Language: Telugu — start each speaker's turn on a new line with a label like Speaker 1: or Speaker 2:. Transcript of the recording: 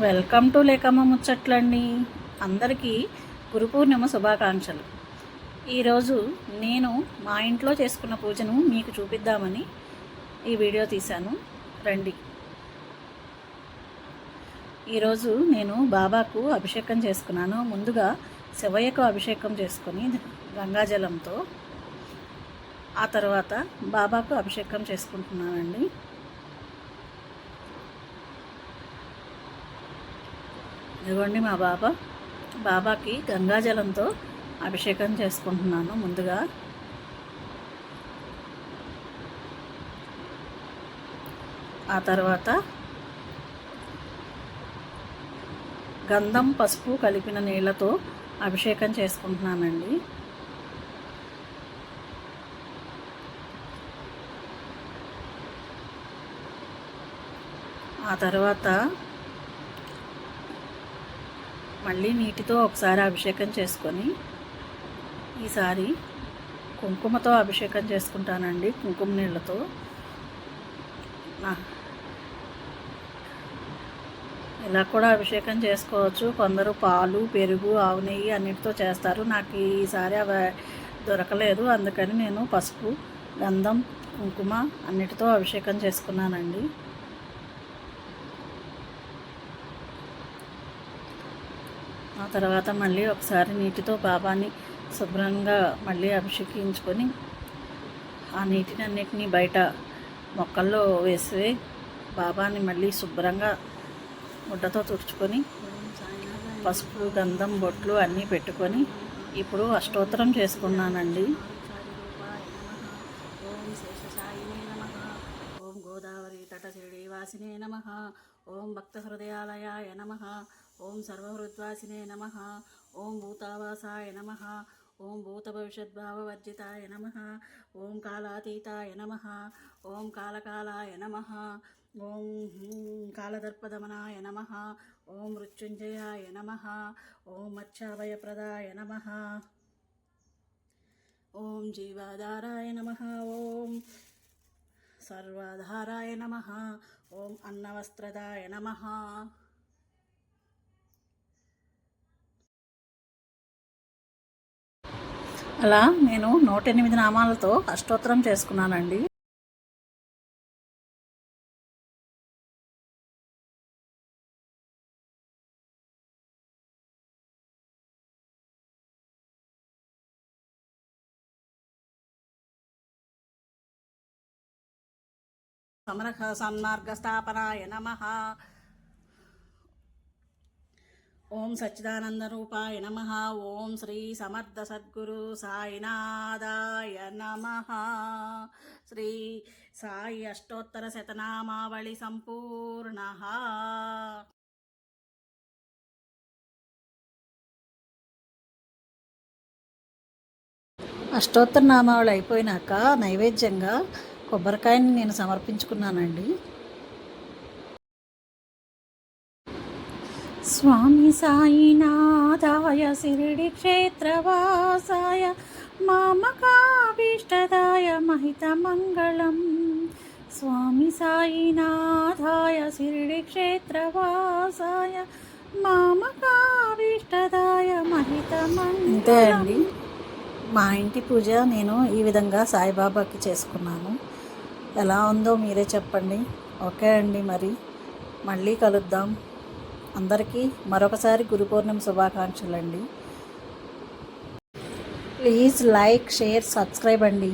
Speaker 1: Welcome to లేకమ్మ ముచ్చట్లండి. అందరికీ గురు పూర్ణిమ శుభాకాంక్షలు. ఈరోజు నేను మా ఇంట్లో చేసుకున్న పూజను మీకు చూపిద్దామని ఈ వీడియో తీశాను. రండి. ఈరోజు నేను బాబాకు అభిషేకం చేసుకున్నాను. ముందుగా శివయ్యకు అభిషేకం చేసుకొని గంగాజలంతో ఆ తర్వాత బాబాకు అభిషేకం చేసుకుంటున్నానండి. ఇదిగోండి మా బాబా. బాబాకి గంగాజలంతో అభిషేకం చేసుకుంటున్నాను ముందుగా. ఆ తర్వాత గంధం పసుపు కలిపిన నీళ్ళతో అభిషేకం చేసుకుంటున్నానండి. ఆ తర్వాత మళ్ళీ నీటితో ఒకసారి అభిషేకం చేసుకొని ఈసారి కుంకుమతో అభిషేకం చేసుకుంటానండి కుంకుమ నీళ్ళతో. ఇలా కూడా అభిషేకం చేసుకోవచ్చు. కొందరు పాలు పెరుగు ఆవు నెయ్యి అన్నిటితో చేస్తారు. నాకు ఈసారి అవి దొరకలేదు. అందుకని నేను పసుపు గంధం కుంకుమ అన్నిటితో అభిషేకం చేసుకున్నానండి. ఆ తర్వాత మళ్ళీ ఒకసారి నీటితో బాబాని శుభ్రంగా మళ్ళీ అభిషేకించుకొని ఆ నీటిని అన్నిటినీ బయట మొక్కల్లో వేసి బాబాని మళ్ళీ శుభ్రంగా గుడ్డతో తుడుచుకొని పసుపు గంధం బొట్లు అన్నీ పెట్టుకొని ఇప్పుడు అష్టోత్తరం చేసుకున్నానండి. ఓం గోదావరి తటశిరడి వాసినే నమ. ఓం భక్త హృదయాలయాయ నమ. ఓం సర్వహృద్వాసినే నమ ఓం భూతావాసాయ నమ ఓం భూతభవిష్యద్భావవర్జితాయ నమ ఓం కాలాతీతాయ నమ ఓం కాలకాలాయ నమ ఓం కాలదర్పదమనాయ నమ ఓం మృత్యుంజయాయ నమ ఓం మత్స్యాభయప్రదాయ నమ ఓం జీవాధారాయ నమ ఓం సర్వాధారాయ నమ ఓం అన్నవస్త్రదాయ నమ అలా నేను నూట ఎనిమిది నామాలతో అష్టోత్తరం చేసుకున్నానండి. సమరఖ సన్మార్గస్థాపనాయ నమ. ఓం సచ్చిదానంద రూపాయ నమ. ఓం శ్రీ సమర్థ సద్గురు సాయినాథాయ నమ. శ్రీ సాయి అష్టోత్తర శతనామావళి సంపూర్ణ. అష్టోత్తర నామావళి అయిపోయినాక నైవేద్యంగా కొబ్బరికాయని నేను సమర్పించుకున్నానండి. స్వామి సాయినాథాయ శిరిడి క్షేత్రవాసాయ మామకాభీష్టదాయ మహితమంగళం స్వామి సాయినాథాయ శిరిడి క్షేత్రవాసాయ మామకాభీష్టదాయ మహితమంగళం అంతే అండి. మా ఇంటి పూజ నేను ఈ విధంగా సాయిబాబాకి చేసుకున్నాను. ఎలా ఉందో మీరే చెప్పండి. ఓకే అండి మరి. మళ్ళీ కలుద్దాం. అందరికీ మరొకసారి గురు పౌర్ణమి శుభాకాంక్షలు అండి ప్లీజ్ లైక్ షేర్ సబ్స్క్రైబ్ అండి.